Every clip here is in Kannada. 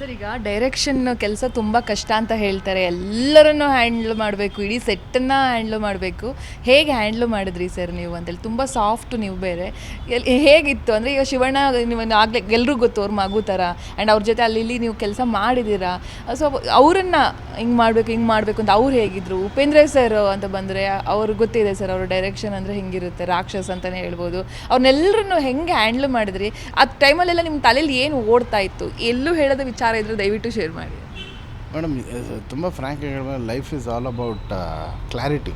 ಸರ್ ಈಗ ಡೈರೆಕ್ಷನ್ ಕೆಲಸ ತುಂಬ ಕಷ್ಟ ಅಂತ ಹೇಳ್ತಾರೆ. ಎಲ್ಲರನ್ನು ಹ್ಯಾಂಡ್ಲ್ ಮಾಡಬೇಕು. ಇಡೀ ಸೆಟ್ಟನ್ನು ಹ್ಯಾಂಡ್ಲ್ ಮಾಡಬೇಕು. ಹೇಗೆ ಹ್ಯಾಂಡ್ಲ್ ಮಾಡಿದ್ರಿ ಸರ್ ನೀವು ಅಂತೇಳಿ ತುಂಬ ಸಾಫ್ಟ್ ನೀವು ಬೇರೆ. ಹೇಗಿತ್ತು? ಅಂದರೆ ಈಗ ಶಿವಣ್ಣ, ನೀವು ಆಗಲೇ ಎಲ್ಲರಿಗೂ ಗೊತ್ತು ಅವ್ರ ಮಗು ಥರ ಆ್ಯಂಡ್ ಅವ್ರ ಜೊತೆ ಅಲ್ಲಿ ಇಲ್ಲಿ ನೀವು ಕೆಲಸ ಮಾಡಿದ್ದೀರಾ? ಸೊ ಅವರನ್ನು ಹಿಂಗೆ ಮಾಡಬೇಕು ಹಿಂಗೆ ಮಾಡಬೇಕು ಅಂತ ಅವ್ರು ಹೇಗಿದ್ರು? ಉಪೇಂದ್ರ ಸರ್ ಅಂತ ಬಂದರೆ ಅವ್ರಿಗೆ ಗೊತ್ತಿದೆ ಸರ್ ಅವ್ರ ಡೈರೆಕ್ಷನ್ ಅಂದರೆ ಹಿಂಗಿರುತ್ತೆ. ರಾಕ್ಷಸ್ ಅಂತಲೇ ಹೇಳ್ಬೋದು. ಅವ್ರನ್ನೆಲ್ಲರನ್ನು ಹೆಂಗೆ ಹ್ಯಾಂಡ್ಲ್ ಮಾಡಿದ್ರಿ? ಆ ಟೈಮಲ್ಲೆಲ್ಲ ನಿಮ್ಮ ತಲೆಯಲ್ಲಿ ಏನು ಓಡ್ತಾ ಇತ್ತು? ಎಲ್ಲೂ ಹೇಳೋದ ವಿಚಾರ ಇದ್ರೆ ದಯವಿಟ್ಟು ಶೇರ್ ಮಾಡಿ. ಮೇಡಮ್ ತುಂಬ ಫ್ರ್ಯಾಂಕ್ ಹೇಳ್ಬೋದು life is all about clarity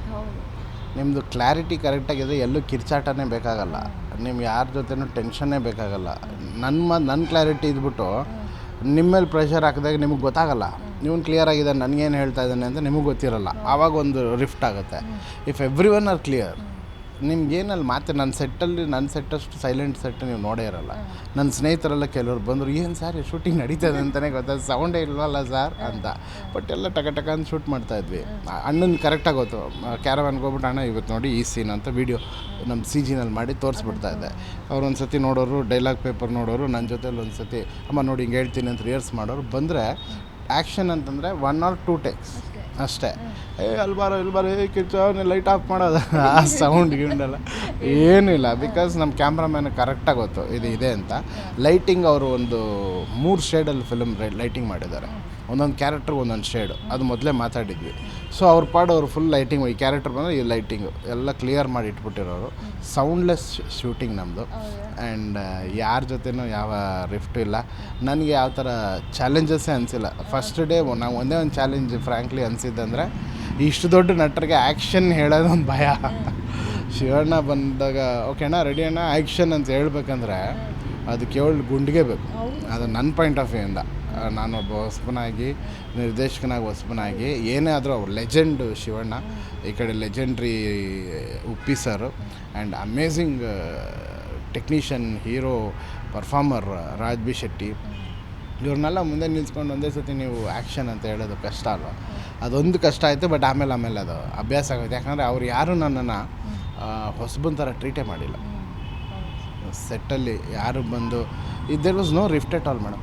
ನಿಮ್ಮದು ಕ್ಲಾರಿಟಿ ಕರೆಕ್ಟಾಗಿದೆ ಎಲ್ಲೂ ಕಿರ್ಚಾಟನೇ ಬೇಕಾಗಲ್ಲ. ನಿಮ್ಮ ಯಾರ ಜೊತೆನೂ ಟೆನ್ಷನ್ನೇ ಬೇಕಾಗಲ್ಲ. ನನ್ನ ಮ ನನ್ನ ಕ್ಲಾರಿಟಿ ಇದ್ಬಿಟ್ಟು ನಿಮ್ಮ ಮೇಲೆ ಪ್ರೆಷರ್ ಹಾಕಿದಾಗ ನಿಮಗೆ ಗೊತ್ತಾಗಲ್ಲ. ನೀವು ಕ್ಲಿಯರ್ ಆಗಿದೆ ನನಗೇನು ಹೇಳ್ತಾ ಇದ್ದಾನೆ ಅಂತ ನಿಮಗೆ ಗೊತ್ತಿರಲ್ಲ. ಆವಾಗ ಒಂದು ರಿಫ್ಟ್ ಆಗುತ್ತೆ. If every one are clear ನಿಮ್ಗೇನಲ್ಲಿ ಮಾತು ನನ್ನ ಸೆಟ್ಟಲ್ಲಿ ನನ್ನ ಸೆಟ್ಟಷ್ಟು ಸೈಲೆಂಟ್ ಸೆಟ್ ನೀವು ನೋಡೇ ಇರಲ್ಲ. ನನ್ನ ಸ್ನೇಹಿತರೆಲ್ಲ ಕೆಲವ್ರು ಬಂದರು, ಏನು ಸರ್ ಶೂಟಿಂಗ್ ನಡೀತದೆ ಅಂತಲೇ ಗೊತ್ತಾಗ ಸೌಂಡೇ ಇಲ್ವಲ್ಲ ಸರ್ ಅಂತ. ಬಟ್ ಎಲ್ಲ ಟಕ ಟಕ ಅಂತ ಶೂಟ್ ಮಾಡ್ತಾ ಇದ್ವಿ. ಅಣ್ಣನ ಕರೆಕ್ಟಾಗಿ ಗೊತ್ತು. ಕ್ಯಾರವನ್ಗೆ ಹೋಗ್ಬಿಟ್ಟು, ಅಣ್ಣ ಇವತ್ತು ನೋಡಿ ಈ ಸೀನ್ ಅಂತ ವೀಡಿಯೋ ನಮ್ಮ ಸಿ ಜಿನಲ್ಲಿ ಮಾಡಿ ತೋರಿಸ್ಬಿಡ್ತಾ ಇದ್ದೆ. ಅವ್ರು ಒಂದು ಸತಿ ನೋಡೋರು ಡೈಲಾಗ್ ಪೇಪರ್ ನೋಡೋರು ನನ್ನ ಜೊತೆಲಿ ಒಂದು ಸತಿ ಅಮ್ಮ ನೋಡಿ ಹಿಂಗೆ ಹೇಳ್ತೀನಿ ಅಂತ ರಿಯರ್ಸ್ ಮಾಡೋರು. ಬಂದರೆ ಆ್ಯಕ್ಷನ್ ಅಂತಂದರೆ ಒನ್ ಆರ್ ಟೂ ಟೇಕ್ಸ್ ಅಷ್ಟೇ. ಏ, ಅಲ್ಲಿ ಬಾರೋ ಏ ಕಿಚ್ಚು ಲೈಟ್ ಆಫ್ ಮಾಡೋದು. ಆ ಸೌಂಡ್ ಗಿಂಡೆಲ್ಲ. ಏನಿಲ್ಲ ಬಿಕಾಸ್ ನಮ್ಮ ಕ್ಯಾಮ್ರಾಮ್ಯಾನ್ ಕರೆಕ್ಟಾಗಿ ಗೊತ್ತು, ಇದು ಇದೆ ಅಂತ. ಲೈಟಿಂಗ್ ಅವರು ಒಂದು ಮೂರು ಶೇಡಲ್ಲಿ ಫಿಲ್ಮ್ ಲೈಟಿಂಗ್ ಮಾಡಿದ್ದಾರೆ. ಒಂದೊಂದು ಕ್ಯಾರೆಕ್ಟರ್ ಒಂದೊಂದು ಶೇಡ್. ಅದು ಮೊದಲೇ ಮಾತಾಡಿದ್ವಿ. ಸೊ ಅವ್ರ ಪಾಡು ಅವ್ರು ಫುಲ್ ಲೈಟಿಂಗ್ ಈ ಕ್ಯಾರೆಕ್ಟರ್ ಬಂದರೆ ಈ ಲೈಟಿಂಗು ಎಲ್ಲ ಕ್ಲಿಯರ್ ಮಾಡಿ ಇಟ್ಬಿಟ್ಟಿರೋರು. ಸೌಂಡ್ಲೆಸ್ ಶೂಟಿಂಗ್ ನಮ್ಮದು ಆ್ಯಂಡ್ ಯಾರ ಜೊತೆನೂ ಯಾವ ರಿಫ್ಟು ಇಲ್ಲ. ನನಗೆ ಯಾವ ಥರ ಚಾಲೆಂಜಸ್ಸೇ ಅನಿಸಿಲ್ಲ. ಫಸ್ಟ್ ಡೇ ನಾವು ಒಂದೇ ಒಂದು ಚಾಲೆಂಜ್ ಫ್ರ್ಯಾಂಕ್ಲಿ ಅನಿಸಿದ್ದಂದರೆ ಇಷ್ಟು ದೊಡ್ಡ ನಟರಿಗೆ ಆ್ಯಕ್ಷನ್ ಹೇಳೋದು ಒಂದು ಭಯ. ಶಿವಣ್ಣ ಬಂದಾಗ ಓಕೆ ಅಣ್ಣ ರೆಡಿ ಅಣ್ಣ ಆ್ಯಕ್ಷನ್ ಅಂತ ಹೇಳ್ಬೇಕಂದ್ರೆ ಅದು ಕೇವಲ ಗುಂಡಿಗೆ ಬೇಕು. ಅದು ನನ್ನ ಪಾಯಿಂಟ್ ಆಫ್ ವ್ಯೂಯಿಂದ ನಾನೊಬ್ಬ ಹೊಸಬನಾಗಿ ನಿರ್ದೇಶಕನಾಗಿ ಹೊಸಬನಾಗಿ ಏನೇ ಆದರೂ ಲೆಜೆಂಡ್ ಶಿವಣ್ಣ ಈ ಕಡೆ legendary Uppi sir and amazing technician hero performer Raj B Shetty. ಇವ್ರನ್ನೆಲ್ಲ ಮುಂದೆ ನಿಲ್ಸ್ಕೊಂಡು ಒಂದೇ ಸತಿ ನೀವು ಆ್ಯಕ್ಷನ್ ಅಂತ ಹೇಳೋದು ಕಷ್ಟ ಅಲ್ವ? ಅದೊಂದು ಕಷ್ಟ ಆಯಿತು ಬಟ್ ಆಮೇಲೆ ಆಮೇಲೆ ಅದು ಅಭ್ಯಾಸ ಆಗುತ್ತೆ ಯಾಕಂದರೆ ಅವ್ರು ಯಾರೂ ನನ್ನನ್ನು ಹೊಸಬನ ಥರ ಟ್ರೀಟೇ ಮಾಡಿಲ್ಲ. ಸೆಟ್ಟಲ್ಲಿ ಯಾರು ಬಂದು there was no rift at all madam